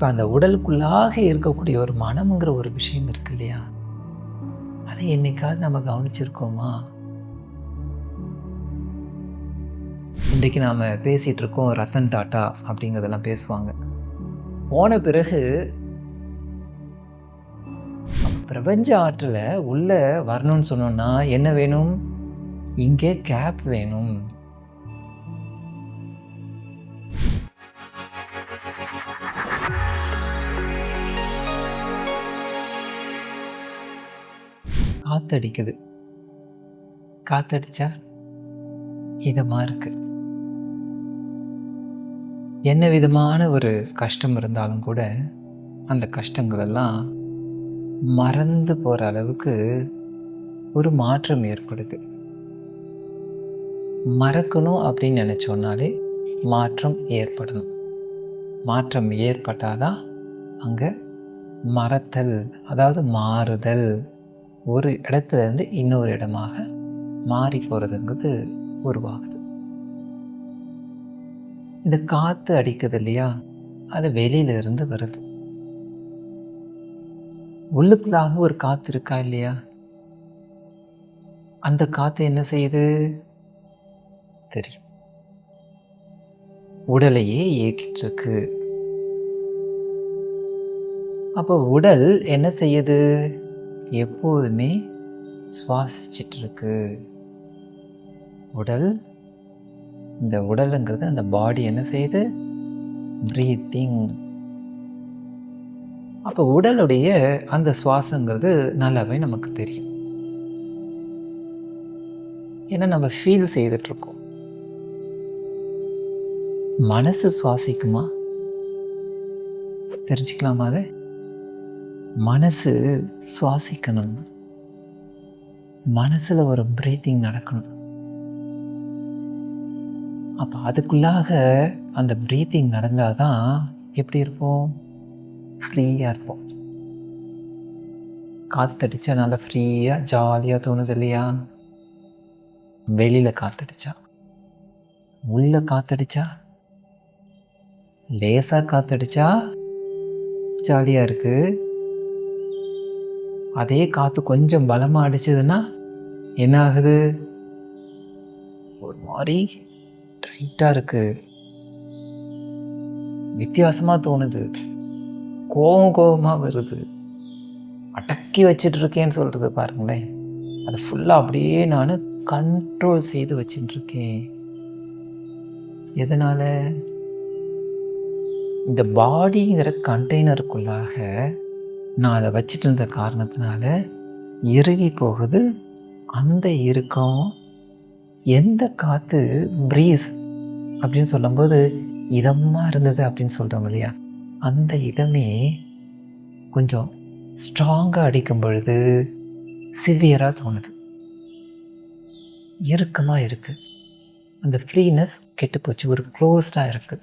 இப்போ அந்த உடலுக்குள்ளாக இருக்கக்கூடிய ஒரு மனம்ங்கிற ஒரு விஷயம் இருக்கு இல்லையா? அதை என்னைக்காவது நம்ம கவனிச்சிருக்கோமா? இன்றைக்கு நாம் பேசிகிட்டு இருக்கோம் ரத்தன் டாட்டா அப்படிங்கிறதெல்லாம் பேசுவாங்க. போன பிறகு பிரபஞ்ச ஆற்றில் உள்ளே வரணும்னு சொன்னோன்னா என்ன வேணும்? இங்கே கேப் வேணும். காத்தடிக்குது. காத்தடிச்சா இதமாக இருக்கு என்ன விதமான ஒரு கஷ்டம் இருந்தாலும் கூட அந்த கஷ்டங்களெல்லாம் மறந்து போகிற அளவுக்கு ஒரு மாற்றம் ஏற்படுது. மறக்கணும் அப்படின்னு நினச்சோன்னாலே மாற்றம் ஏற்படணும். மாற்றம் ஏற்பட்டாதான் அங்கே மறத்தல் அதாவது மாறுதல் ஒரு இடத்துல இருந்து இன்னொரு இடமாக மாறி போகிறதுங்கிறது உருவாகுது. இந்த காற்று அடிக்குது இல்லையா? அது வெளியில இருந்து வருது. உள்ளுக்குள்ளாக ஒரு காற்று இருக்கா இல்லையா? அந்த காற்று என்ன செய்யுது? தெரியும். உடலையே இயக்கிட்டு இருக்கு அப்போ உடல் என்ன செய்யுது? எப்போதுமே சுவாசிச்சிட்ருக்கு. உடல் இந்த உடலுங்கிறது அந்த பாடி என்ன செய்யுது ப்ரீத்திங் அப்போ உடலுடைய அந்த சுவாசங்கிறது நல்லாவே நமக்கு தெரியும். ஏன்னா நம்ம ஃபீல் செய்துட்ருக்கோம். மனசு சுவாசிக்குமா? தெரிஞ்சுக்கலாமா அதை? மனசு சுவாசிக்கணும். மனசில் ஒரு பிரீத்திங் நடக்கணும். அப்போ அதுக்குள்ளாக அந்த ப்ரீத்திங் நடந்தால் தான் எப்படி இருப்போம்? ஃப்ரீயாக இருப்போம். காற்றடிச்சா நல்லா ஃப்ரீயாக ஜாலியாக தோணுது இல்லையா? வெளியில் காற்றடிச்சா உள்ள காற்றடிச்சா லேசாக காற்றடிச்சா ஜாலியாக இருக்குது அதே காற்று கொஞ்சம் பலமாக அடிச்சதுன்னா என்ன ஆகுது ஒரு மாதிரி டைட்டாக இருக்குது வித்தியாசமாக தோணுது. கோபம் கோபமாக வருது. அடக்கி வச்சுட்டு இருக்கேன்னு சொல்கிறது பாருங்களேன். அதை ஃபுல்லாக அப்படியே நான் கண்ட்ரோல் செய்து வச்சுட்டுருக்கேன். எதனால்? இந்த பாடிங்கிற கண்டெய்னருக்குள்ளாக நான் அதை வச்சுட்டு இருந்த காரணத்தினால இறுகி போகுது. அந்த இறுக்கம் எந்த காற்று ப்ரீஸ் அப்படின்னு சொல்லும்போது இதமாக இருந்தது அப்படின்னு சொல்கிறோம் இல்லையா? அந்த இடமே கொஞ்சம் ஸ்ட்ராங்காக அடிக்கும் பொழுது சிவியராக தோணுது. இறுக்கமாக இருக்குது அந்த ஃப்ரீனஸ் கெட்டுப்போச்சு ஒரு க்ளோஸ்டாக இருக்குது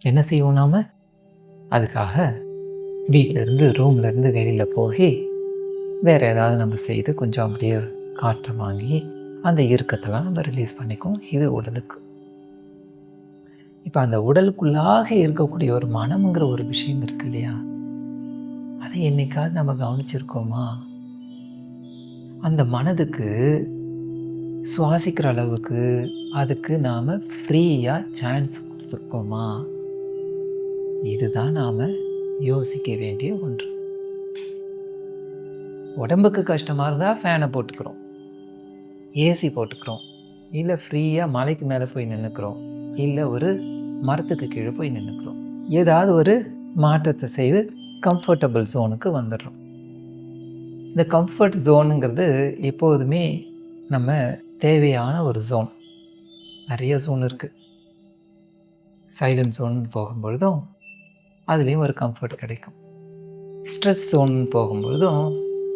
என்ன செய்வோம் நாம்? அதுக்காக வீட்டிலேருந்து ரூம்லேருந்து வெளியில் போய் வேறு ஏதாவது நம்ம செய்து கொஞ்சம் அப்படியே காற்றை வாங்கி அந்த இறுக்கத்தெல்லாம் நம்ம ரிலீஸ் பண்ணிக்குவோம். இது உடலுக்கு. இப்போ அந்த உடலுக்குள்ளாக இருக்கக்கூடிய ஒரு மனம்ங்கிற ஒரு விஷயம் இருக்கு இல்லையா? அதை என்னைக்காவது நம்ம கவனிச்சிருக்கோமா? அந்த மனதுக்கு சுவாசிக்கிற அளவுக்கு அதுக்கு நாம் ஃப்ரீயாக சான்ஸ் கொடுத்துருக்கோமா? இதுதான் நாம் யோசிக்க வேண்டிய ஒன்று. உடம்புக்கு கஷ்டமாக இருந்தால் ஃபேனை போட்டுக்கிறோம். ஏசி போட்டுக்கிறோம். இல்லை ஃப்ரீயாக மலைக்கு மேலே போய் நின்றுக்கிறோம் இல்லை ஒரு மரத்துக்கு கீழே போய் நின்றுக்கிறோம் ஏதாவது ஒரு மாற்றத்தை செய்து கம்ஃபர்டபுள் ஜோனுக்கு வந்துடுறோம். இந்த கம்ஃபர்ட் ஜோனுங்கிறது எப்போதுமே நம்ம தேவையான ஒரு ஜோன் நிறைய ஜோன் இருக்குது சைலண்ட் ஜோன் போகும்பொழுதும் அதுலேயும் ஒரு கம்ஃபர்ட் கிடைக்கும். ஸ்ட்ரெஸ் ஜோன் போகும்பொழுதும்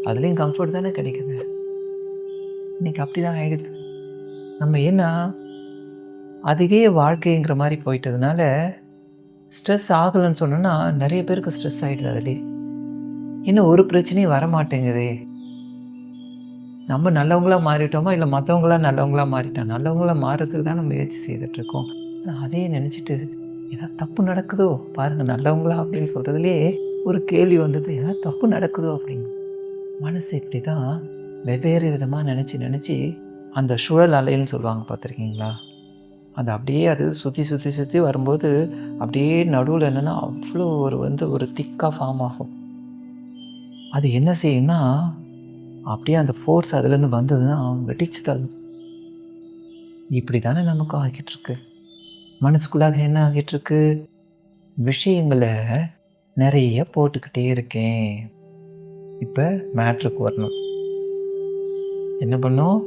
அதுலேயும் கம்ஃபர்ட் தானே கிடைக்குது. இன்றைக்கி அப்படி தான் ஆகிடுது நம்ம என்ன அதுவே வாழ்க்கைங்கிற மாதிரி போயிட்டதுனால ஸ்ட்ரெஸ் ஆகலைன்னு சொன்னோன்னா நிறைய பேருக்கு ஸ்ட்ரெஸ் ஆகிடுது அதுலேயே. இன்னும் ஒரு பிரச்சனையும் வர மாட்டேங்குதே நம்ம நல்லவங்களா மாறிட்டோமா இல்லை மற்றவங்களா நல்லவங்களா மாறிட்டோம் நல்லவங்களா மாறுறதுக்கு தான் நம்ம முயற்சி செய்துட்ருக்கோம் அதையே நினச்சிட்டு ஏதாவது தப்பு நடக்குதோ பாருங்கள் நல்லவங்களா அப்படின்னு சொல்கிறதுலே ஒரு கேள்வி வந்தது ஏதாவது தப்பு நடக்குதோ அப்படின்னு. மனசு இப்படி தான் வெவ்வேறு விதமாக நினச்சி நினச்சி அந்த சுழல் அலைன்னு சொல்லுவாங்க பார்த்துருக்கீங்களா? அது அப்படியே அது சுற்றி சுற்றி சுற்றி வரும்போது அப்படியே நடுவில் என்னென்னா அவ்வளோ ஒரு வந்து ஒரு திக்காக ஃபார்ம் ஆகும். அது என்ன செய்யும்னா அப்படியே அந்த ஃபோர்ஸ் அதுலேருந்து வந்ததுன்னா வெடிச்சு தள்ளும் இப்படி தானே நமக்கும் ஆகிட்டு இருக்கு. மனசுக்குள்ளாக என்ன ஆகிட்டு இருக்கு விஷயங்களை நிறைய போட்டுக்கிட்டே இருக்கேன். இப்போ மேட்ருக்கு வரணும். என்ன பண்ணும்?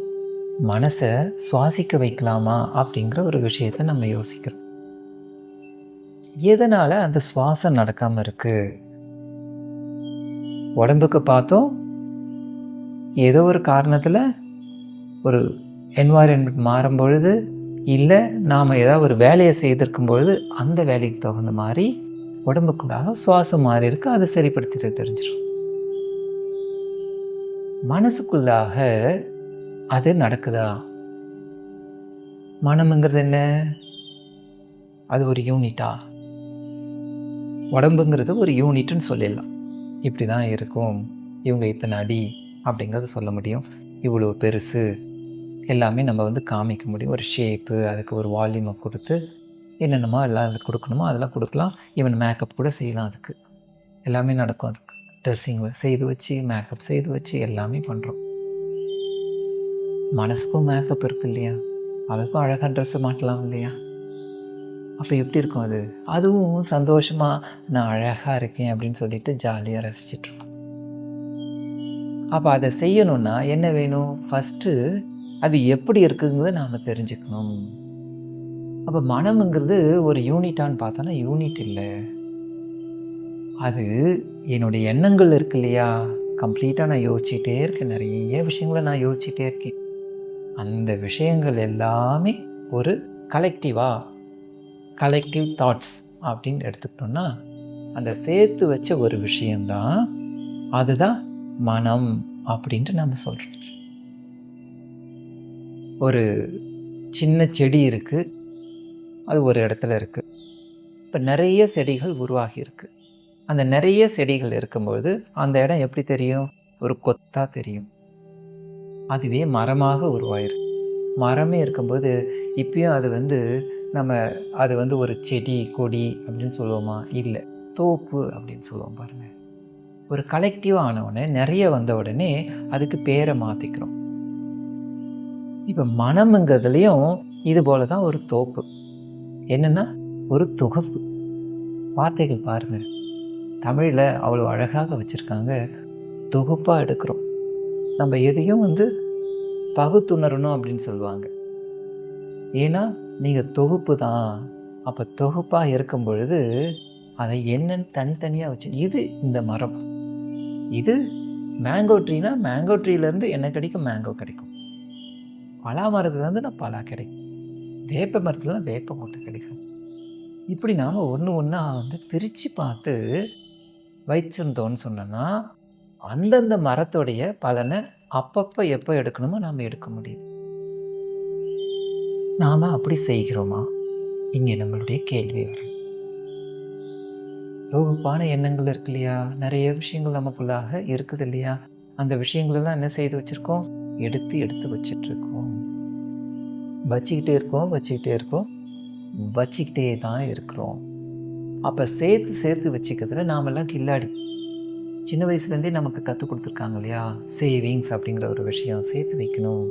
மனசை சுவாசிக்க வைக்கலாமா அப்படிங்கிற ஒரு விஷயத்தை நம்ம யோசிக்கிறோம். எதனால் அந்த சுவாசம் நடக்காமல் இருக்குது உடம்புக்கு பார்த்தோம் ஏதோ ஒரு காரணத்தில் ஒரு என்வாயன்மெண்ட் மாறும் பொழுது இல்லை நாம் ஏதாவது ஒரு வேலையை செய்திருக்கும் பொழுது அந்த வேலைக்கு தகுந்த மாதிரி உடம்புக்குள்ளாக சுவாசம் மாறி இருக்கு அதை சரிப்படுத்திட்டு தெரிஞ்சிடும் மனசுக்குள்ளாக அது நடக்குதா? மனம்ங்கிறது என்ன? அது ஒரு யூனிட்டா? உடம்புங்கிறது ஒரு யூனிட்னு சொல்லிடலாம். இப்படி தான் இருக்கும். இவங்க இத்தனை அடி அப்படிங்கிறத சொல்ல முடியும். இவ்வளோ பெருசு. எல்லாமே நம்ம வந்து காமிக்க முடியும். ஒரு ஷேப்பு அதுக்கு ஒரு வால்யூமை கொடுத்து என்னென்னமோ எல்லாம் அதுக்கு கொடுக்கணுமோ அதெல்லாம் கொடுக்கலாம். ஈவன் மேக்கப் கூட செய்யலாம் அதுக்கு. எல்லாமே நடக்கும் அதுக்கு. ட்ரெஸ்ஸிங் செய்து வச்சு மேக்கப் செய்து வச்சு எல்லாமே பண்ணுறோம் மனசுக்கும் மேக்கப் இருக்கு இல்லையா? அதுக்கும் அழகாக ட்ரெஸ்ஸு மாட்டலாம் இல்லையா? அப்போ எப்படி இருக்கும் அது? அதுவும் சந்தோஷமாக நான் அழகாக இருக்கேன் அப்படின்னு சொல்லிட்டு ஜாலியாக ரசிச்சிட்ருக்கோம் அப்போ அதை செய்யணும்னா என்ன வேணும்? ஃபஸ்ட்டு அது எப்படி இருக்குங்கிறத நாம் தெரிஞ்சுக்கணும். அப்போ மனம்ங்கிறது ஒரு யூனிட்டான்னு பார்த்தோன்னா யூனிட் இல்லை. அது என்னுடைய எண்ணங்கள் இருக்கு இல்லையா? கம்ப்ளீட்டாக நான் யோசிச்சுட்டே இருக்கேன். நிறைய விஷயங்களை நான் யோசிச்சுட்டே இருக்கேன். அந்த விஷயங்கள் எல்லாமே ஒரு கலெக்டிவாக கலெக்டிவ் தாட்ஸ் அப்படின்னு எடுத்துக்கிட்டோம்னா அந்த சேர்த்து வச்ச ஒரு விஷயந்தான் அதுதான் மனம் அப்படின்ட்டு நம்ம சொல்கிறோம் ஒரு சின்ன செடி இருக்குது அது ஒரு இடத்துல இருக்குது இப்போ நிறைய செடிகள் உருவாகியிருக்கு அந்த நிறைய செடிகள் இருக்கும்பொழுது அந்த இடம் எப்படி தெரியும்? ஒரு கொத்தாக தெரியும். அதுவே மரமாக உருவாயிருக்கு. மரமே இருக்கும்போது இப்பயும் அது வந்து நம்ம அது வந்து ஒரு செடி கொடி அப்படின்னு சொல்லுவோமா? இல்லை. தோப்பு அப்படின்னு சொல்லுவோம் பாருங்கள் ஒரு கலெக்டிவாக ஆனவுடனே நிறைய வந்த உடனே அதுக்கு பேரை மாற்றிக்கிறோம் இப்போ மனம்ங்கிறதுலையும் இது போல தான் ஒரு தோப்பு. என்னென்னா ஒரு தொகுப்பு. வார்த்தைகள் பாருங்கள் தமிழில் அவ்வளோ அழகாக வச்சுருக்காங்க. தொகுப்பாக எடுக்கிறோம். நம்ம எதையும் வந்து பகுத்துணரணும் அப்படின்னு சொல்லுவாங்க. ஏன்னா நீங்கள் தொகுப்பு தான். அப்போ தொகுப்பாக இருக்கும் பொழுது அதை என்னன்னு தனித்தனியாக வச்சு இது இந்த மரம். இது மேங்கோ ட்ரீனா மேங்கோ ட்ரீலேருந்து என்ன கிடைக்கும்? மேங்கோ கிடைக்கும். பலா மரத்துலேருந்து நான் பலா கிடைக்கும். வேப்ப மரத்துலேருந்து வேப்ப மூட்டை கிடைக்கும். இப்படி நாம் ஒன்று ஒன்றா வந்து பிரித்து பார்த்து வைச்சிருந்தோம்னு சொன்னோன்னா அந்தந்த மரத்துடைய பலனை அப்பப்போ எப்போ எடுக்கணுமோ நாம் எடுக்க முடியும். நாம் அப்படி செய்கிறோமா? இங்கே நம்மளுடைய கேள்வி வரும். தொகுப்பான எண்ணங்கள் இருக்கு இல்லையா? நிறைய விஷயங்கள் நமக்குள்ளாக இருக்குது இல்லையா? அந்த விஷயங்களெல்லாம் என்ன செய்து வச்சுருக்கோம்? எடுத்து எடுத்து வச்சிட்ருக்கோம் வச்சுக்கிட்டே இருக்கோம் வச்சுக்கிட்டே இருக்கோம். வச்சுக்கிட்டே தான் இருக்கிறோம். அப்போ சேர்த்து சேர்த்து வச்சுக்கிறதுல நாமெல்லாம் கில்லாடி. சின்ன வயசுலேருந்தே நமக்கு கற்றுக் கொடுத்துருக்காங்க இல்லையா? சேவிங்ஸ் அப்படிங்கிற ஒரு விஷயம். சேர்த்து வைக்கணும்.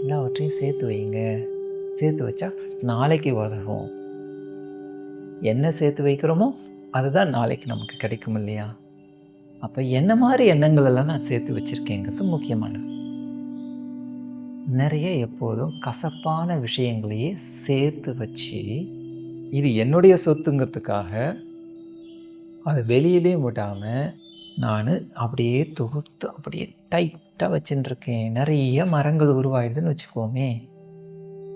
எல்லாவற்றையும் சேர்த்து வைங்க. சேர்த்து வச்சா நாளைக்கு உதவும் என்ன சேர்த்து வைக்கிறோமோ அதுதான் நாளைக்கு நமக்கு கிடைக்கும் இல்லையா? அப்போ என்ன மாதிரி எண்ணங்கள் எல்லாம் நான் சேர்த்து வச்சுருக்கேங்கிறது முக்கியமானது. நிறைய எப்போதும் கசப்பான விஷயங்களையே சேர்த்து வச்சு இது என்னுடைய சொத்துங்கிறதுக்காக அதை வெளியிலே விடாமல் நான் அப்படியே தொகுத்து அப்படியே டைட்டாக வச்சுட்டுருக்கேன் நிறைய மரங்கள் உருவாயிடுதுன்னு வச்சுக்கோமே.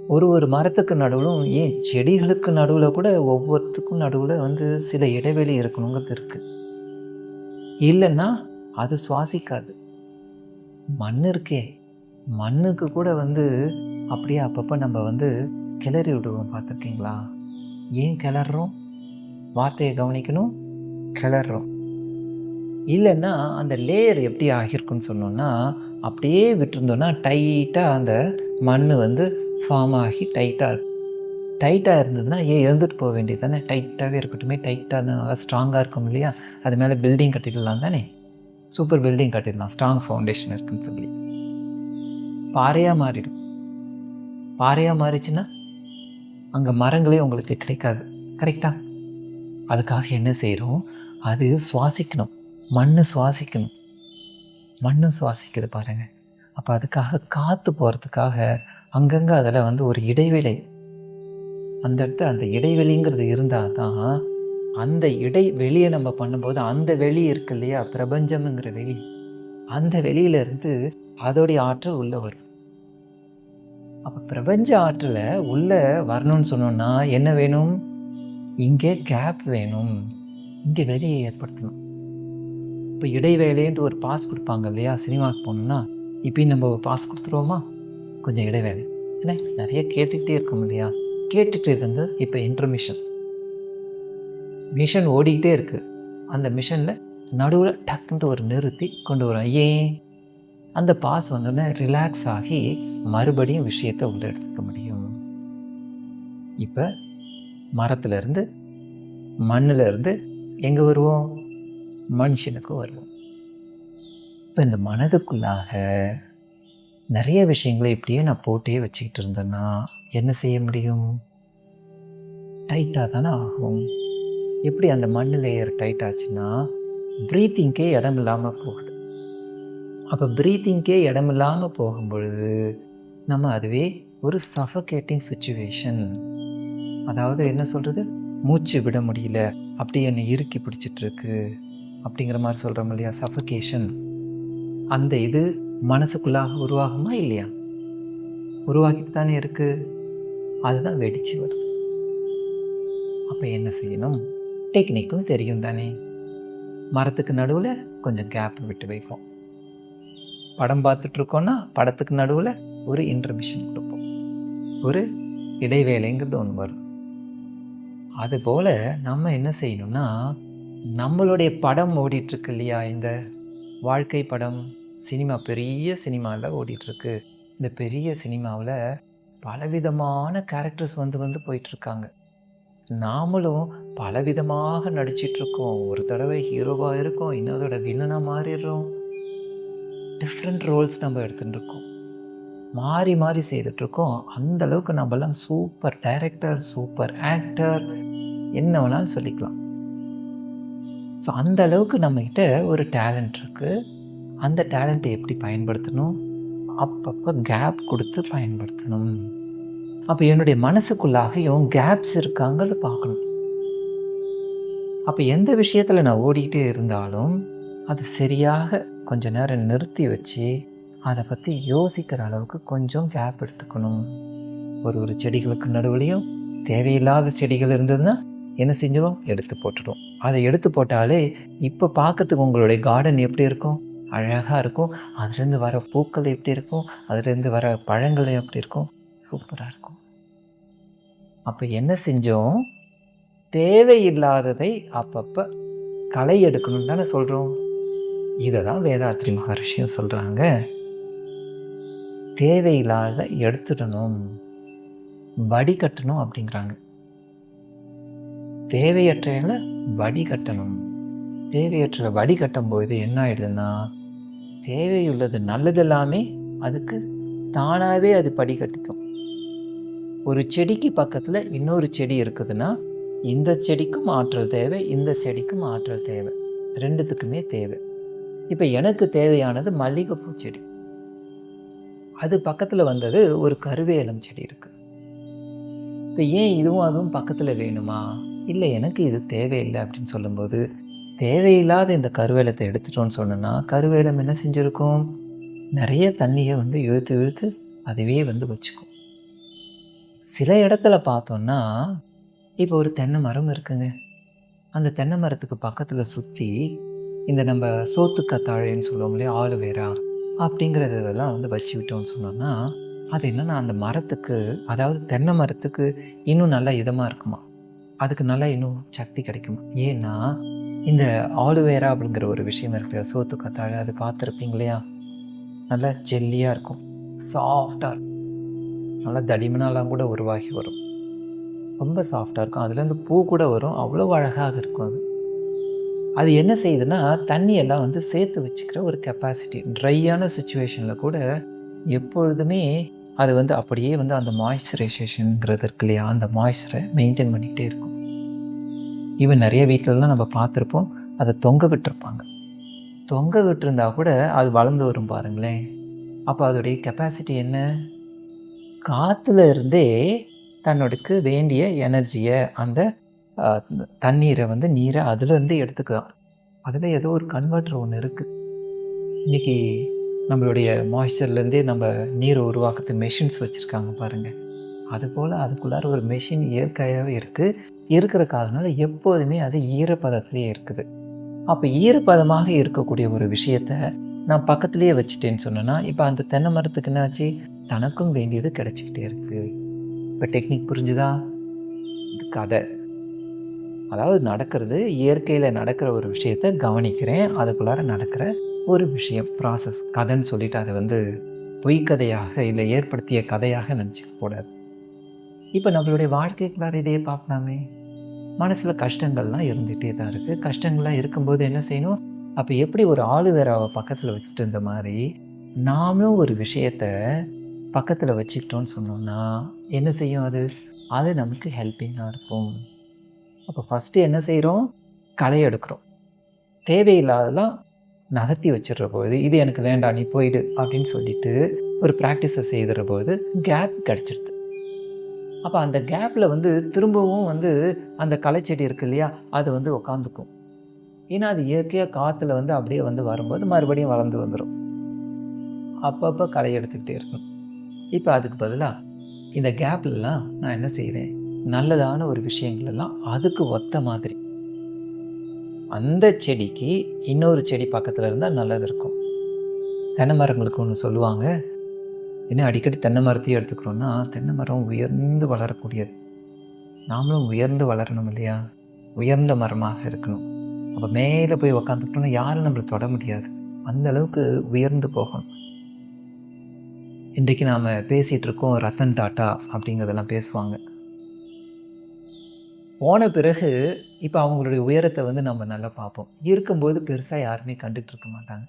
ஒரு ஒரு மரத்துக்கு நடுவிலும் ஏன் செடிகளுக்கு நடுவில் கூட ஒவ்வொருத்துக்கும் நடுவில் வந்து சில இடைவெளி இருக்கணுங்கிறது இருக்குது இல்லைன்னா அது சுவாசிக்காது. மண் இருக்கே. மண்ணுக்கு கூட வந்து அப்படியே அப்பப்போ நம்ம வந்து கிளறி விடுவோம் பார்த்துருக்கீங்களா? ஏன் கிளறோம் வார்த்தையை கவனிக்கணும் கிளறோம் இல்லைன்னா அந்த லேயர் எப்படி ஆகியிருக்குன்னு சொன்னோன்னா அப்படியே விட்டுருந்தோன்னா டைட்டாக அந்த மண் வந்து ஃபார்ம் ஆகி டைட்டாக இருக்கும். டைட்டாக இருந்ததுன்னா ஏன் இருந்துட்டு போக வேண்டியது தானே? டைட்டாகவே இருக்கட்டுமே டைட்டாக இருந்தால் நல்லா ஸ்ட்ராங்காக இருக்கும் இல்லையா? அது மேலே பில்டிங் கட்டிடலாம் தானே? சூப்பர் பில்டிங் கட்டிடலாம் ஸ்ட்ராங் ஃபவுண்டேஷன் இருக்குன்னு சொல்லி. பாறையாக மாறிடும். பாறையாக மாறிச்சுன்னா அங்கே மரங்களே உங்களுக்கு கிடைக்காது. கரெக்டா அதுக்காக என்ன செய்கிறோம் அது சுவாசிக்கணும். மண் சுவாசிக்கணும். மண் சுவாசிக்குது பாருங்க. அப்போ அதுக்காக காற்று போகிறதுக்காக அங்கங்கே அதில் வந்து ஒரு இடைவெளி. அந்த இடத்துல அந்த இடைவெளிங்கிறது இருந்தால் தான் அந்த இடைவெளியை நம்ம பண்ணும்போது அந்த வெளி இருக்கு இல்லையா? பிரபஞ்சம்ங்கிற வெளி. அந்த வெளியிலேருந்து அதோடைய ஆற்றல் உள்ளே வரும் அப்போ பிரபஞ்ச ஆற்றலை உள்ளே வரணும்னு சொன்னோன்னா என்ன வேணும்? இங்கே கேப் வேணும். இங்கே வெளியை ஏற்படுத்தணும். இப்போ இடைவேளைன்ட்டு ஒரு பாஸ் கொடுப்பாங்க இல்லையா? சினிமாவுக்கு போகணுன்னா இப்பயும் நம்ம பாஸ் கொடுத்துருவோமா? கொஞ்சம் இடைவேளை. ஏன்னா நிறைய கேட்டுக்கிட்டே இருக்கோம் இல்லையா? கேட்டுகிட்டே இருந்தது இப்போ இன்டர்மிஷன் மிஷன் ஓடிக்கிட்டே இருக்குது அந்த மிஷனில் நடுவில் டக்குன்ட்டு ஒரு நிறுத்தி கொண்டு வரும் ஏன்? அந்த பாஸ் வந்தோடனே ரிலாக்ஸ் ஆகி மறுபடியும் விஷயத்தை உள்ளே எடுத்துக்க முடியும். இப்போ மரத்துலேருந்து மண்ணிலேருந்து எங்கே வருவோம்? மனுஷனுக்கும் வருவோம். இப்போ இந்த மனதுக்குள்ளாக நிறைய விஷயங்களை இப்படியே நான் போட்டே வச்சுக்கிட்டு இருந்தேன்னா என்ன செய்ய முடியும்? டைட்டாக தானே ஆகும். எப்படி அந்த மண் லேயர் டைட் ஆச்சுன்னா ப்ரீத்திங்க்கே இடம் இல்லாமல் போகுது. அப்போ ப்ரீத்திங்க்கே இடம் இல்லாமல் போகும் பொழுது நம்ம அதுவே ஒரு சஃபகேட்டிங் சுச்சுவேஷன் அதாவது என்ன சொல்கிறது மூச்சு விட முடியல. அப்படியே என்னை இறுக்கி பிடிச்சிட்ருக்கு அப்படிங்கிற மாதிரி சொல்கிறோம் இல்லையா? சஃபகேஷன் அந்த இது மனசுக்குள்ளாக உருவாகுமா இல்லையா? உருவாக்கிட்டு தானே இருக்குது அதுதான் வெடிச்சு வருது. அப்போ என்ன செய்யணும்? டெக்னிக்கும் தெரியும் தானே. மரத்துக்கு நடுவில் கொஞ்சம் கேப் விட்டு வைப்போம். படம் பார்த்துட்ருக்கோன்னா படத்துக்கு நடுவில் ஒரு இன்டர்மிஷன் கொடுப்போம். ஒரு இடைவேளைங்கிறது ஒன்று வரும். அதுபோல் நம்ம என்ன செய்யணும்னா நம்மளுடைய படம் ஓடிட்டுருக்கு இல்லையா? இந்த வாழ்க்கை படம் சினிமா பெரிய சினிமாவில் ஓடிட்டுருக்கு. இந்த பெரிய சினிமாவில் பலவிதமான கேரக்டர்ஸ் வந்து வந்து போயிட்டுருக்காங்க. நாமளும் பலவிதமாக நடிச்சிட்ருக்கோம். ஒரு தடவை ஹீரோவாக இருக்கோம் இன்னொரு தடவை வில்லனாக மாறிடுறோம். டிஃப்ரெண்ட் ரோல்ஸ் நம்ம எடுத்துகிட்டு இருக்கோம் மாறி மாறி செய்துட்ருக்கோம் அந்த அளவுக்கு நம்மலாம் சூப்பர் டைரக்டர் சூப்பர் ஆக்டர் என்ன வேணாலும் சொல்லிக்கலாம். ஸோ அந்த அளவுக்கு நம்மக்கிட்ட ஒரு டேலண்ட் இருக்குது அந்த டேலண்ட்டை எப்படி பயன்படுத்தணும்? அப்பப்போ கேப் கொடுத்து பயன்படுத்தணும். அப்போ என்னுடைய மனசுக்குள்ளாகையும் கேப்ஸ் இருக்காங்கிறது பார்க்கணும். அப்போ எந்த விஷயத்தில் நான் ஓடிக்கிட்டே இருந்தாலும் அது சரியாக கொஞ்ச நேரம் நிறுத்தி வச்சு அதை பற்றி யோசிக்கிற அளவுக்கு கொஞ்சம் கேப் எடுத்துக்கணும். ஒரு ஒரு செடிகளுக்கு நடுவுலையும் தேவையில்லாத செடிகள் இருந்ததுன்னா என்ன செஞ்சிடும் எடுத்து போட்டுடும். அதை எடுத்து போட்டாலே இப்போ பார்க்கறதுக்கு உங்களுடைய கார்டன் எப்படி இருக்கும்? அழகாக இருக்கும். அதுலேருந்து வர பூக்கள் எப்படி இருக்கும்? அதுலேருந்து வர பழங்கள் எப்படி இருக்கும்? சூப்பராக இருக்கும். அப்போ என்ன செஞ்சோம்? தேவையில்லாததை அப்பப்போ களை எடுக்கணும்னு தானே சொல்கிறோம் இதை தான் வேதாத்ரி மகர்ஷியும் சொல்கிறாங்க தேவையில்லாத எடுத்துடணும் வடிகட்டணும் அப்படிங்கிறாங்க. தேவையற்றைகளை வடிகட்டணும். தேவையற்ற வடிகட்டும் பொழுது என்ன ஆயிடுதுன்னா தேவையுள்ளது நல்லதெல்லாமே அதுக்கு தானாகவே அது படிக்கட்டிக்கும் ஒரு செடிக்கு பக்கத்தில் இன்னொரு செடி இருக்குதுன்னா இந்த செடிக்கும் ஆற்றல் தேவை இந்த செடிக்கும் ஆற்றல் தேவை. ரெண்டுத்துக்குமே தேவை. இப்போ எனக்கு தேவையானது மல்லிகைப்பூ செடி. அது பக்கத்தில் வந்தது ஒரு கருவேலம் செடி இருக்குது இப்போ ஏன் இதுவும் அதுவும் பக்கத்தில் வேணுமா? இல்லை எனக்கு இது தேவையில்லை அப்படின்னு சொல்லும்போது தேவையில்லாத இந்த கருவேலத்தை எடுத்துட்டோன்னு சொன்னோன்னா கருவேலம் என்ன செஞ்சுருக்கும்? நிறைய தண்ணியை வந்து இழுத்து இழுத்து அதுவே வந்து வச்சுக்கும். சில இடத்துல பார்த்தோன்னா இப்போ ஒரு தென்னை மரம் இருக்குங்க. அந்த தென்னை மரத்துக்கு பக்கத்தில் சுற்றி இந்த நம்ம சோத்து கத்தாழைன்னு சொல்லுவோம் இல்லையா ஆலுவேரா அப்படிங்கிறதெல்லாம் வந்து வச்சு விட்டோம்னு சொன்னோம்னா அது என்னென்னா அந்த மரத்துக்கு அதாவது தென்னை மரத்துக்கு இன்னும் நல்லா இதமாக இருக்குமா? அதுக்கு நல்லா இன்னும் சக்தி கிடைக்குமா? ஏன்னா இந்த ஆலுவேரா அப்படிங்கிற ஒரு விஷயம் இருக்கு இல்லையா, சோத்து கத்தாழை அது பார்த்துருப்பீங்க இல்லையா? நல்லா ஜெல்லியாக இருக்கும் சாஃப்டாக இருக்கும். நல்லா தடிமனாலாம் கூட உருவாகி வரும். ரொம்ப சாஃப்டாக இருக்கும். அதுலேருந்து பூ கூட வரும். அவ்வளோ அழகாக இருக்கும் அது. அது என்ன செய்யுதுன்னா தண்ணியெல்லாம் வந்து சேர்த்து வச்சுக்கிற ஒரு கெப்பாசிட்டி ட்ரையான சுச்சுவேஷனில் கூட எப்பொழுதுமே அது வந்து அப்படியே வந்து அந்த மாய்ஸ்சரைசேஷனுங்கிறது இருக்கு இல்லையா? அந்த மாய்ஸ்சரை மெயின்டைன் பண்ணிகிட்டே இருக்கும். ஈவன் நிறைய வீட்டிலலாம் நம்ம பார்த்துருப்போம் அதை தொங்க விட்டுருப்பாங்க. தொங்க விட்டுருந்தா கூட அது வளர்ந்து வரும் பாருங்களேன். அப்போ அதோடைய கெப்பாசிட்டி என்ன? காற்றுல இருந்தே தன்னோடக்கு வேண்டிய எனர்ஜியை அந்த தண்ணீரை வந்து நீரை அதுலேருந்து எடுத்துக்கலாம். அதில் ஏதோ ஒரு கன்வெர்ட்டர் ஒன்று இருக்குது இன்றைக்கி நம்மளுடைய மாய்ச்சர்லேருந்தே நம்ம நீரை உருவாக்குறது மெஷின்ஸ் வச்சுருக்காங்க பாருங்கள் அதுபோல் அதுக்குள்ளார ஒரு மெஷின் இயற்கையாகவே இருக்குது இருக்கிற காரணனால எப்போதுமே அது ஈரப்பதத்திலே இருக்குது. அப்போ ஈரப்பதமாக இருக்கக்கூடிய ஒரு விஷயத்த நான் பக்கத்துலேயே வச்சுட்டேன்னு சொன்னேன்னா இப்போ அந்த தென்னை மரத்துக்கு என்னாச்சு? தனக்கும் வேண்டியது கிடச்சிக்கிட்டே இருக்குது இப்போ டெக்னிக் புரிஞ்சுதா? இது கதை. அதாவது நடக்கிறது இயற்கையில் நடக்கிற ஒரு விஷயத்த கவனிக்கிறேன். அதுக்குள்ளார நடக்கிற ஒரு விஷயம் ப்ராசஸ் கதைன்னு சொல்லிட்டு அதை வந்து பொய்க்கதையாக இல்லை ஏற்படுத்திய கதையாக நினச்சிக்க கூடாது. இப்போ நம்மளுடைய வாழ்க்கைக்குள்ளார இதையே பார்க்கலாமே. மனசில் கஷ்டங்கள்லாம் இருந்துகிட்டே தான் இருக்குது கஷ்டங்கள்லாம் இருக்கும்போது என்ன செய்யணும்? அப்போ எப்படி ஒரு ஆளுவேராவை பக்கத்தில் வச்சுட்டு இருந்த மாதிரி நாமளும் ஒரு விஷயத்த பக்கத்தில் வச்சுக்கிட்டோன்னு சொன்னோம்னா என்ன செய்யும் அது? அது நமக்கு ஹெல்ப்பிங்காக இருக்கும். அப்போ ஃபஸ்ட்டு என்ன செய்கிறோம் களை எடுக்கிறோம். தேவையில்லாதெல்லாம் நகர்த்தி வச்சிடுற பொழுது இது எனக்கு வேண்டாம் நீ போயிடு அப்படின்னு சொல்லிட்டு ஒரு ப்ராக்டிஸை செய்கிற போது கேப் கிடச்சிருது. அப்போ அந்த கேப்பில் வந்து திரும்பவும் வந்து அந்த களைச்செடி இருக்கு இல்லையா அது வந்து உக்காந்துக்கும். ஏன்னா அது இயற்கையாக காற்றுல வந்து அப்படியே வந்து வரும்போது மறுபடியும் வளர்ந்து வந்துடும் அப்பப்போ களை எடுத்துக்கிட்டே இருக்கணும். இப்போ அதுக்கு பதிலாக இந்த கேப்லலாம் நான் என்ன செய்கிறேன் நல்லதான ஒரு விஷயங்கள் எல்லாம் அதுக்கு ஒத்த மாதிரி. அந்த செடிக்கு இன்னொரு செடி பக்கத்தில் இருந்தால் நல்லது இருக்கும். தென்னை மரங்களுக்கு ஒன்று சொல்லுவாங்க. என்ன அடிக்கடி தென்னை மரத்தையும் எடுத்துக்கிறோன்னா தென்னை மரம் உயர்ந்து வளரக்கூடியது. நாமளும் உயர்ந்து வளரணும் இல்லையா? உயர்ந்த மரமாக இருக்கணும். அப்போ மேலே போய் உக்காந்துக்கிட்டோம்னா யாரும் நம்மளை தொட முடியாது. அந்த அளவுக்கு உயர்ந்து போகணும். இன்றைக்கு நாம் பேசிகிட்டு இருக்கோம் ரத்தன் டாட்டா அப்படிங்கிறதெல்லாம் பேசுவாங்க. போன பிறகு இப்போ அவங்களுடைய உயரத்தை வந்து நம்ம நல்லா பார்ப்போம். இருக்கும்போது பெருசாக யாருமே கண்டுகிட்டு இருக்க மாட்டாங்க.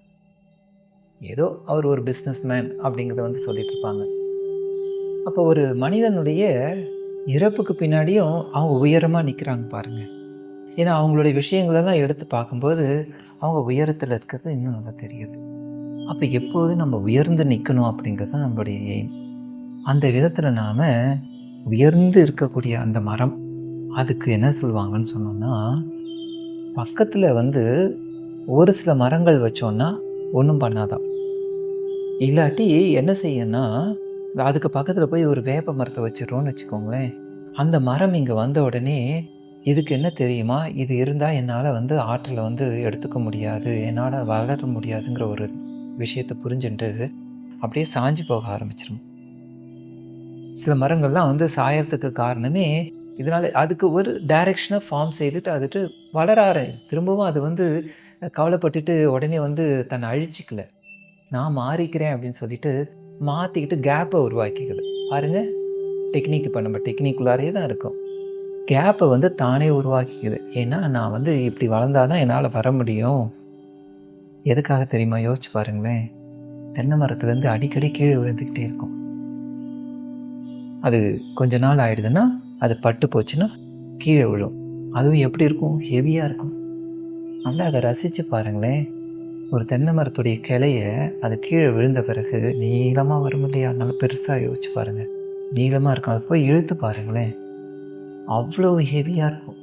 ஏதோ அவர் ஒரு பிஸ்னஸ் மேன் அப்படிங்கிறத வந்து சொல்லிட்டு இருப்பாங்க. அப்போ ஒரு மனிதனுடைய இறப்புக்கு பின்னாடியும் அவங்க உயரமாக நிற்கிறாங்க பாருங்க. ஏன்னா அவங்களுடைய விஷயங்களெல்லாம் எடுத்து பார்க்கும்போது அவங்க உயரத்தில் இருக்கிறது இன்னும் நல்லா தெரியுது. அப்போ எப்போது நம்ம உயர்ந்து நிற்கணும் அப்படிங்கிறது தான் நம்மளுடைய எய்ம் அந்த விதத்தில் நாம் உயர்ந்து இருக்கக்கூடிய அந்த மரம் அதுக்கு என்ன சொல்லுவாங்கன்னு சொன்னோன்னா பக்கத்தில் வந்து ஒரு சில மரங்கள் வச்சோன்னா ஒன்றும் பண்ணாதான். இல்லாட்டி என்ன செய்யணும்னா அதுக்கு பக்கத்தில் போய் ஒரு வேப்ப மரத்தை வச்சிடறோன்னு வச்சுக்கோங்களேன். அந்த மரம் இங்கே வந்த உடனே இதுக்கு என்ன தெரியுமா? இது இருந்தால் என்னால் வந்து ஆற்றலை வந்து எடுத்துக்க முடியாது என்னால் வளர முடியாதுங்கிற ஒரு விஷயத்தை புரிஞ்சுட்டு அப்படியே சாஞ்சு போக ஆரம்பிச்சிடும் சில மரங்கள்லாம் வந்து சாயறதுக்கு காரணமே இதனால் அதுக்கு ஒரு டைரெக்ஷனை ஃபார்ம் செய்துட்டு அதுட்டு வளர திரும்பவும் அது வந்து கவலைப்பட்டுட்டு உடனே வந்து தன்னை அழிச்சிக்கல. நான் மாறிக்கிறேன் அப்படின்னு சொல்லிட்டு மாற்றிக்கிட்டு கேப்பை உருவாக்கிக்குது. பாருங்கள் டெக்னிக் இப்போ நம்ம டெக்னிக்குள்ளாரே தான் இருக்கும். கேப்பை வந்து தானே உருவாக்கிக்குது. ஏன்னா நான் வந்து இப்படி வளர்ந்தாதான் என்னால் வர முடியும். எதுக்காக தெரியுமா? யோசிச்சு பாருங்களேன். தென்னை மரத்துலேருந்து அடிக்கடி கீழே விழுந்துக்கிட்டே இருக்கும். அது கொஞ்ச நாள் ஆயிடுதுன்னா அது பட்டு போச்சுன்னா கீழே விழும். அதுவும் எப்படி இருக்கும்? ஹெவியாக இருக்கும். நல்லா அதை ரசித்து பாருங்களேன். ஒரு தென்னை மரத்துடைய கிளையை அது கீழே விழுந்த பிறகு நீளமாக வரும் இல்லையா? நல்லா பெருசாக யோசிச்சு பாருங்கள் நீளமாக இருக்கும். அது போய் இழுத்து பாருங்களேன். அவ்வளோ ஹெவியாக இருக்கும்.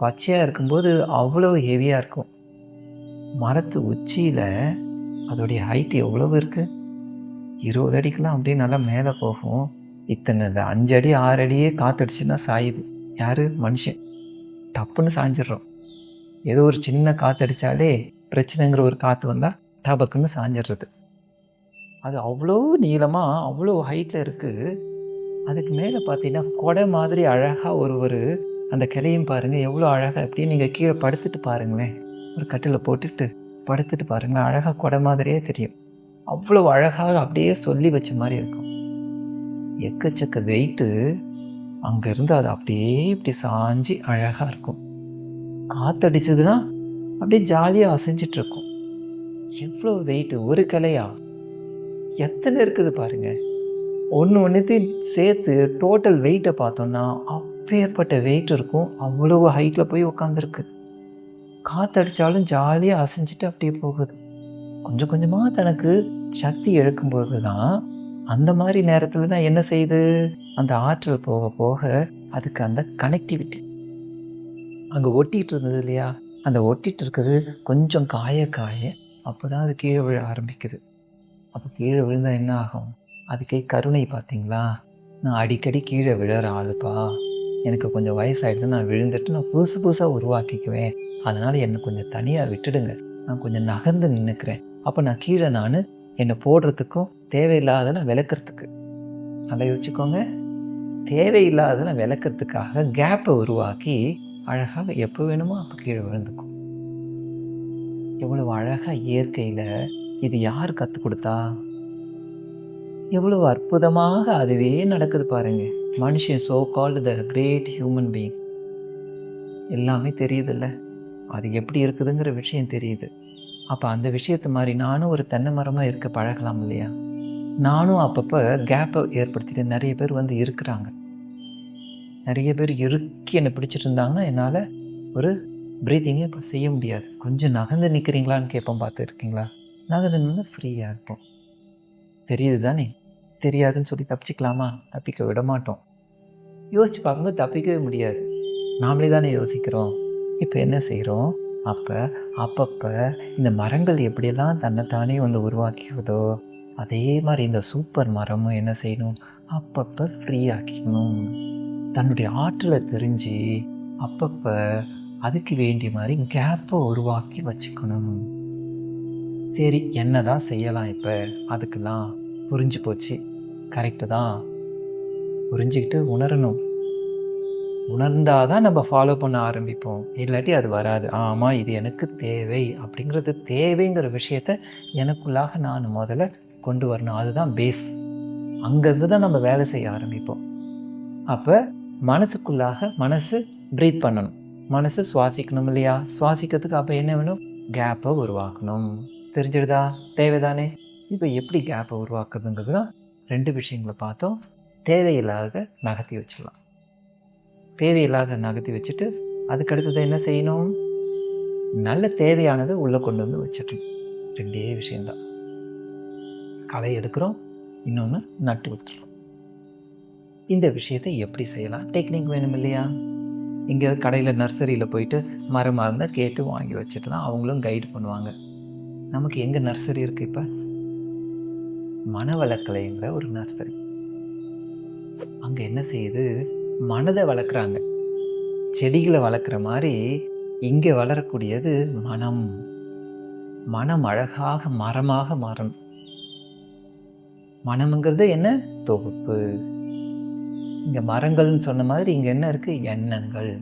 பச்சையாக இருக்கும்போது அவ்வளோ ஹெவியாக இருக்கும். மரத்து உச்சியில் அதோடைய ஹைட் எவ்வளவு இருக்குது இருபது அடிக்கெலாம் அப்படியே நல்லா மேலே போகும். இத்தனை இந்த அஞ்சு அடி ஆறு அடியே காத்தடிச்சுன்னா சாயுது. யார்? மனுஷன். டப்புன்னு சாஞ்சிடுறோம் ஏதோ ஒரு சின்ன காத்தடிச்சாலே பிரச்சனைங்கிற ஒரு காற்று வந்தால் டபக்குன்னு சாஞ்சிடுறது அது அவ்வளோ நீளமாக அவ்வளோ ஹைட்டில் இருக்குது அதுக்கு மேலே பார்த்தீங்கன்னா கொடை மாதிரி அழகாக ஒரு ஒரு அந்த கிளையும் பாருங்கள் எவ்வளோ அழகாக அப்படியே நீங்கள் கீழே படுத்துட்டு பாருங்களேன். ஒரு கட்டில் போட்டுட்டு படுத்துட்டு பாருங்களேன். அழகாக கொடை மாதிரியே தெரியும். அவ்வளோ அழகாக அப்படியே சொல்லி வச்ச மாதிரி இருக்கும். எக்கச்சக்க வெயிட்டு அங்கேருந்து அது அப்படியே இப்படி சாஞ்சி அழகாக இருக்கும். காற்றடிச்சதுன்னா அப்படியே ஜாலியாக அசைஞ்சிட்டு இருக்கும் எவ்வளோ வெயிட்டு ஒரு கிளையா? எத்தனை இருக்குது பாருங்க. ஒன்று ஒன்றுத்தையும் சேர்த்து டோட்டல் வெயிட்டை பார்த்தோம்னா அப்பேற்பட்ட வெயிட் இருக்கும். அவ்வளோ ஹைட்டில் போய் உட்காந்துருக்கு காற்றடிச்சாலும் ஜாலியாக அசைஞ்சிட்டு அப்படியே போகுது. கொஞ்சம் கொஞ்சமாக தனக்கு சக்தி இழக்கும்போது தான் அந்த மாதிரி நேரத்தில் தான் என்ன செய்யுது அந்த ஆற்றல் போக போக அதுக்கு அந்த கனெக்டிவிட்டி அங்கே ஒட்டிகிட்டு இருந்தது இல்லையா? அந்த ஒட்டிகிட்டு இருக்கிறது கொஞ்சம் காய காய அப்போ தான் அது கீழே விழ ஆரம்பிக்குது. அப்போ கீழே விழுந்தால் என்ன ஆகும்? அதுக்கே கருணை பார்த்தீங்களா? நான் அடிக்கடி கீழே விழற ஆளுப்பா. எனக்கு கொஞ்சம் வயசாகிடுது நான் விழுந்துட்டு நான் புதுசு புதுசாக உருவாக்கிக்குவேன். அதனால் என்னை கொஞ்சம் தனியாக விட்டுடுங்க. நான் கொஞ்சம் நகர்ந்து நின்றுக்கிறேன் அப்போ நான் கீழே நான் என்னை போடுறதுக்கும் தேவையில்லாதெல்லாம் விளக்குறதுக்கு. நல்லா யோசிச்சுக்கோங்க. தேவையில்லாதெல்லாம் விளக்கிறதுக்காக கேப்பை உருவாக்கி அழகாக எப்போ வேணுமோ அப்போ கீழே விழுந்துக்கும். எவ்வளவு அழகாக இயற்கையில் இது யார் கற்றுக் கொடுத்தா? எவ்வளவு அற்புதமாக அதுவே நடக்குது பாருங்க. மனுஷன் so called the great human being எல்லாமே தெரியுதுல்ல. அது எப்படி இருக்குதுங்கிற விஷயம் தெரியுது. அப்போ அந்த விஷயத்து மாதிரி நானும் ஒரு தென்னை மரமாக இருக்க பழகலாம் இல்லையா? நானும் அப்பப்போ கேப்பை ஏற்படுத்திட்டு நிறைய பேர் வந்து இருக்கிறாங்க. நிறைய பேர் இறுக்கி என்னை பிடிச்சிட்டு இருந்தாங்கன்னா என்னால் ஒரு ப்ரீத்திங்கே இப்போ செய்ய முடியாது. கொஞ்சம் நகர்ந்து நிற்கிறீங்களான்னு கேட்போம் பார்த்து இருக்கீங்களா நகர்ந்து நின்று ஃப்ரீயாக இருப்போம். தெரியுது தானே? தெரியாதுன்னு சொல்லி தப்பிச்சிக்கலாமா? தப்பிக்க விட மாட்டோம். யோசிச்சு பார்க்கும்போது தப்பிக்கவே முடியாது. நாமளே தானே யோசிக்கிறோம். இப்போ என்ன செய்கிறோம் அப்போ அப்பப்போ இந்த மரங்கள் எப்படியெல்லாம் தன்னைத்தானே வந்து உருவாக்கிக்குதோ அதே மாதிரி இந்த சூப்பர் மரமும் என்ன செய்யணும்? அப்பப்போ ஃப்ரீ ஆக்கிக்கணும். தன்னுடைய ஆற்றலை தெரிஞ்சு அப்பப்போ அதுக்கு வேண்டிய மாதிரி கேப்பை உருவாக்கி வச்சுக்கணும். சரி என்ன தான் செய்யலாம் இப்போ? அதுக்கெல்லாம் புரிஞ்சு போச்சு. கரெக்டு தான். புரிஞ்சுக்கிட்டு உணரணும். உணர்ந்தால் தான் நம்ம ஃபாலோ பண்ண ஆரம்பிப்போம். இல்லாட்டி அது வராது. ஆமாம் இது எனக்கு தேவை அப்படிங்கிறது தேவைங்கிற விஷயத்த எனக்குள்ளாக நான் முதல்ல கொண்டு வரணும். அதுதான் பேஸ் அங்கேருந்து தான் நம்ம வேலை செய்ய ஆரம்பிப்போம். அப்போ மனசுக்குள்ளாக மனசு ப்ரீத் பண்ணணும். மனசு சுவாசிக்கணும் இல்லையா? சுவாசிக்கிறதுக்கு அப்போ என்ன வேணும்? கேப்பை உருவாக்கணும். தெரிஞ்சிடுதா தேவைதானே? இப்போ எப்படி கேப்பை உருவாக்குறதுங்கிறது தான் ரெண்டு விஷயங்களை பார்த்தோம். தேவையில்லாத நகர்த்தி வச்சிடலாம். தேவையில்லாத நகர்த்தி வச்சுட்டு அதுக்கடுத்தது என்ன செய்யணும்? நல்ல தேவையானதை உள்ளே கொண்டு வந்து வச்சிடணும். ரெண்டே விஷயந்தான் களை எடுக்கிறோம். இன்னொன்று நட்டு விட்டுறோம் இந்த விஷயத்தை எப்படி செய்யலாம்? டெக்னிக் வேணும் இல்லையா? இங்கே கடையில் நர்சரியில் போயிட்டு மரமாக இருந்தால் கேட்டு வாங்கி வச்சுட்டுலாம் அவங்களும் கைடு பண்ணுவாங்க. நமக்கு எங்கே நர்சரி இருக்குது இப்போ? மனவளக்கலைங்கிற ஒரு நர்சரி. அங்கே என்ன செய்யுது? மனதை வளர்க்குறாங்க. செடிகளை வளர்க்குற மாதிரி இங்கே வளரக்கூடியது மனம். மனம் அழகாக மரமாக மாறணும். மனம்ங்கிறது என்ன? தொகுப்பு. இங்கே மரங்கள்னு சொன்ன மாதிரி இங்கே என்ன இருக்குது எண்ணங்கள்.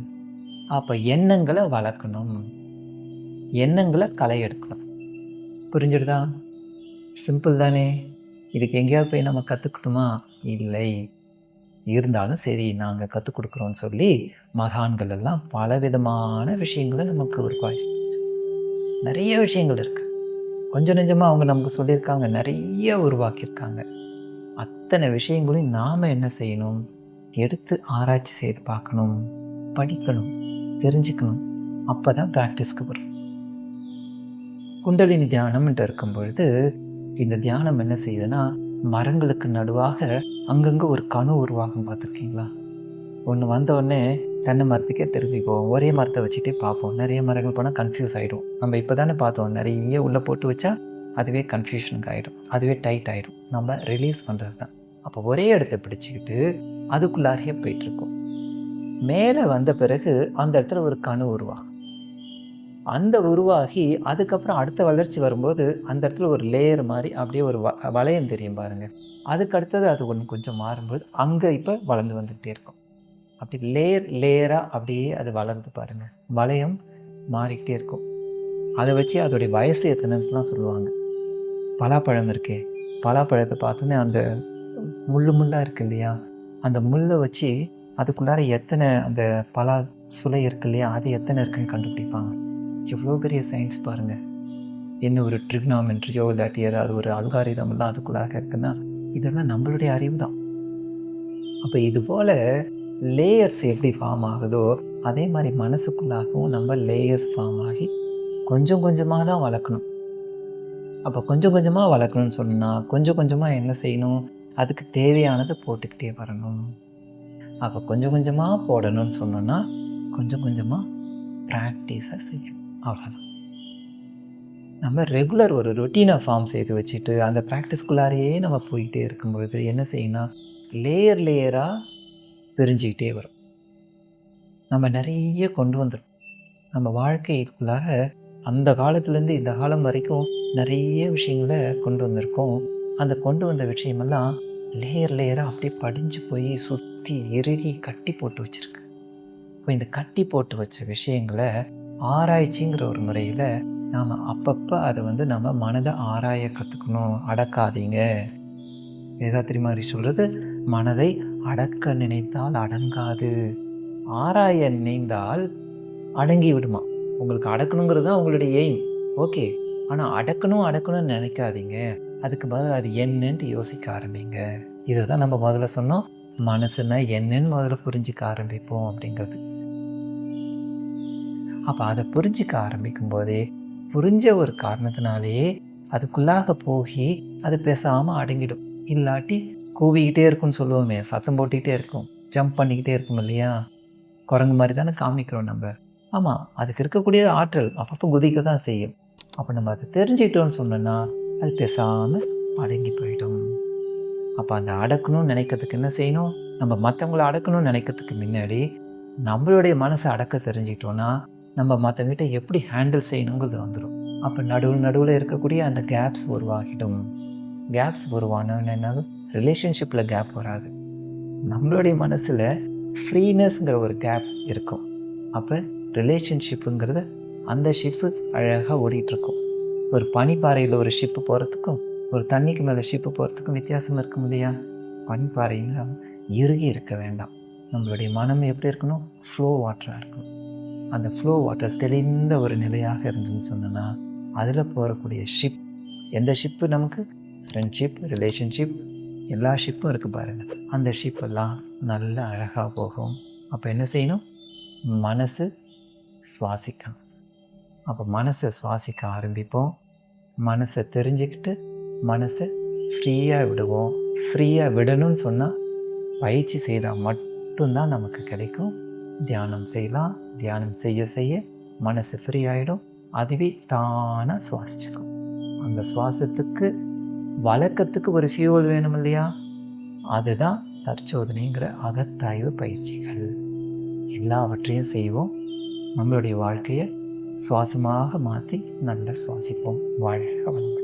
அப்போ எண்ணங்களை வளர்க்கணும். எண்ணங்களை களை எடுக்கணும். புரிஞ்சிடுதா? சிம்பிள் தானே. இதுக்கு எங்கேயாவது போய் நம்ம கற்றுக்கணுமா? இல்லை. இருந்தாலும் சரி நாங்கள் கற்றுக் கொடுக்குறோன்னு சொல்லி மகான்கள் எல்லாம் பலவிதமான விஷயங்களை நமக்கு ஒரு நிறைய விஷயங்கள் இருக்குது கொஞ்சம் நெஞ்சமாக அவங்க நமக்கு சொல்லியிருக்காங்க நிறைய உருவாக்கியிருக்காங்க. அத்தனை விஷயங்களையும் நாம் என்ன செய்யணும்? எடுத்து ஆராய்ச்சி செய்து பார்க்கணும் படிக்கணும் தெரிஞ்சுக்கணும். அப்போ தான் ப்ராக்டிஸ்க்கு வரும். குண்டலினி தியானம்ன்ட்டு இருக்கும் பொழுது இந்த தியானம் என்ன செய்யுதுன்னா மரங்களுக்கு நடுவாக அங்கங்கே ஒரு கணு உருவாகும் பார்த்துருக்கீங்களா? ஒன்று வந்த தென்னை மரத்துக்கே திரும்பி போவோம் ஒரே மரத்தை வச்சுட்டே பார்ப்போம். நிறைய மரங்கள் போனால் கன்ஃபியூஸ் ஆகிடும் நம்ம இப்போ தானே பார்த்தோம். நிறைய உள்ளே போட்டு வச்சா அதுவே கன்ஃபியூஷனுக்கு ஆகிடும் அதுவே டைட் ஆகிடும் நம்ம ரிலீஸ் பண்ணுறது தான். அப்போ ஒரே இடத்த பிடிச்சிக்கிட்டு அதுக்குள்ளாரையே போயிட்டுருக்கோம் மேலே வந்த பிறகு அந்த இடத்துல ஒரு கணு உருவாகும். அந்த உருவாகி அதுக்கப்புறம் அடுத்த வளர்ச்சி வரும்போது அந்த இடத்துல ஒரு லேயர் மாதிரி அப்படியே ஒரு வ வளையம் தெரியும் பாருங்கள் அதுக்கு அடுத்தது அது ஒன்று கொஞ்சம் மாறும்போது அங்கே இப்போ வளர்ந்து வந்துக்கிட்டே இருக்கும். அப்படி லேயர் லேயராக அப்படியே அது வளர்ந்து பாருங்கள் வளையம் மாறிக்கிட்டே இருக்கும். அதை வச்சு அதோடைய வயசு எத்தனைலாம் சொல்லுவாங்க. பலாப்பழம் இருக்கே. பலாப்பழத்தை பார்த்தோன்னே அந்த முள் முள்ளாக இருக்கு இல்லையா? அந்த முள்ளை வச்சு அதுக்குள்ளார எத்தனை அந்த பலா சுளை இருக்கு இல்லையா? அது எத்தனை இருக்குன்னு கண்டுபிடிப்பாங்க. எவ்வளோ பெரிய சயின்ஸ் பாருங்கள் என்ன ஒரு ட்ரிக்னாமெண்ட்ரியோ இல்லாட்டி ஏதாவது ஒரு அல்காரிதம்லாம் அதுக்குள்ளாக இருக்குன்னா இதெல்லாம் நம்மளுடைய அறிவு தான் அப்போ இது போல் லேயர்ஸ் எப்படி ஃபார்ம் ஆகுதோ அதே மாதிரி மனசுக்குள்ளாகவும் நம்ம லேயர்ஸ் ஃபார்ம் ஆகி கொஞ்சம் கொஞ்சமாக தான் வளர்க்கணும். அப்போ கொஞ்சம் கொஞ்சமாக வளர்க்கணும்னு சொன்னால் கொஞ்சம் கொஞ்சமாக என்ன செய்யணும்? அதுக்கு தேவையானதை போட்டுக்கிட்டே வரணும். அப்போ கொஞ்சம் கொஞ்சமாக போடணும்னு சொன்னோன்னா கொஞ்சம் கொஞ்சமாக ப்ராக்டிஸாக செய்யணும். அவ்வளோதான் நம்ம ரெகுலர் ஒரு ரொட்டீனை ஃபார்ம் செய்து வச்சுட்டு அந்த ப்ராக்டிஸ்குள்ளாரையே நம்ம போயிட்டே இருக்கும்பொழுது என்ன செய்யணும் லேயர் லேயராக பிரிஞ்சுக்கிட்டே வரும். நம்ம நிறைய கொண்டு வந்துடும் நம்ம வாழ்க்கைக்குள்ளார அந்த காலத்துலேருந்து இந்த காலம் வரைக்கும் நிறைய விஷயங்களை கொண்டு வந்திருக்கோம். அந்த கொண்டு வந்த விஷயமெல்லாம் லேயர் லேயராக அப்படியே படிஞ்சு போய் சுற்றி இறுகி கட்டி போட்டு வச்சுருக்கு. இப்போ இந்த கட்டி போட்டு வச்ச விஷயங்களை ஆராய்ச்சிங்கிற ஒரு முறையில் நாம் அப்பப்போ அதை வந்து நம்ம மனதை ஆராய கற்றுக்கணும் அடக்காதீங்க. வேதாத்திரி மாதிரி சொல்கிறது மனதை அடக்க நினைத்தால் அடங்காது. ஆராய நினைந்தால் அடங்கி விடுமா? உங்களுக்கு அடக்கணுங்கிறது தான் உங்களுடைய எய்ம். ஓகே. ஆனால் அடக்கணும் அடக்கணும்னு நினைக்காதீங்க. அதுக்கு பதில் அது என்னன்ட்டு யோசிக்க ஆரம்பிங்க. இதை தான் நம்ம முதல்ல சொன்னோம். மனசுனா என்னன்னு முதல்ல புரிஞ்சிக்க ஆரம்பிப்போம் அப்படிங்கிறது. அப்போ அதை புரிஞ்சிக்க ஆரம்பிக்கும் போதே புரிஞ்ச ஒரு காரணத்தினாலேயே அதுக்குள்ளாக போகி அது பேசாமல் அடங்கிடும். இல்லாட்டி கூவிக்கிட்டே இருக்கும்னு சொல்லுவோமே சத்தம் போட்டுக்கிட்டே இருக்கும் ஜம்ப் பண்ணிக்கிட்டே இருக்கும் இல்லையா? குரங்கு மாதிரி தானே காமிக்கிறோம் நம்ம. ஆமாம் அதுக்கு இருக்கக்கூடிய ஆற்றல் அப்பப்போ குதிக்க தான் செய்யும். அப்போ நம்ம அதை தெரிஞ்சுக்கிட்டோம்னு சொன்னோன்னா அது பேசாமல் அடங்கி போயிடும். அப்போ அந்த அடக்கணும்னு நினைக்கிறதுக்கு என்ன செய்யணும்? நம்ம மற்றவங்கள அடக்கணும்னு நினைக்கிறதுக்கு முன்னாடி நம்மளுடைய மனசை அடக்க தெரிஞ்சுக்கிட்டோன்னா நம்ம மற்றவங்கிட்ட எப்படி ஹேண்டில் செய்யணுங்கிறது வந்துடும் அப்போ நடுவில் நடுவில் இருக்கக்கூடிய அந்த கேப்ஸ் உருவாகிடும். கேப்ஸ் உருவானோன்னு என்ன ரிலேஷன்ஷிப்பில் கேப் வராது. நம்மளுடைய மனசில் ஃப்ரீனஸ்ங்கிற ஒரு கேப் இருக்கும். அப்போ ரிலேஷன்ஷிப்புங்கிறது அந்த ஷிப்பு அழகாக ஓடிட்டுருக்கும். ஒரு பனிப்பாறையில் ஒரு ஷிப்பு போகிறதுக்கும் ஒரு தண்ணிக்கு மேலே ஷிப்பு போகிறதுக்கும் வித்தியாசம் இருக்கும் இல்லையா? பனிப்பாறையில் இறுகி இருக்க வேண்டாம். நம்மளுடைய மனம் எப்படி இருக்கணும்? ஃப்ளோ வாட்டராக இருக்கணும் அந்த ஃப்ளோ வாட்டர் தெளிந்த ஒரு நிலையாக இருந்துன்னு சொன்னோன்னா அதில் போகக்கூடிய ஷிப் எந்த ஷிப்பு நமக்கு? ஃப்ரெண்ட்ஷிப் ரிலேஷன்ஷிப் எல்லா ஷிப்பும் இருக்குது பாருங்கள் அந்த ஷிப்பெல்லாம் நல்ல அழகாக போகும். அப்போ என்ன செய்யணும்? மனசு சுவாசிக்கணும். அப்போ மனசை சுவாசிக்க ஆரம்பிப்போம். மனசை தெரிஞ்சுக்கிட்டு மனசை ஃப்ரீயாக விடுவோம். ஃப்ரீயாக விடணும்னு சொன்னால் பயிற்சி செய்தால் மட்டும்தான் நமக்கு கிடைக்கும். தியானம் செய்யலாம் தியானம் செய்ய செய்ய மனசு ஃப்ரீ ஆகிடும் அதுவே தானாக சுவாசிச்சுக்கும். அந்த சுவாசத்துக்கு வழக்கத்துக்கு ஒரு ஃபியூவல் வேணும் இல்லையா? அதுதான் தற்சோதனைங்கிற அகத்தாய்வு பயிற்சிகள். எல்லாவற்றையும் செய்வோம். நம்மளுடைய வாழ்க்கையை சுவாசமாக மாற்றி நல்லா சுவாசிப்போம். வாழ்க வளமுடன்.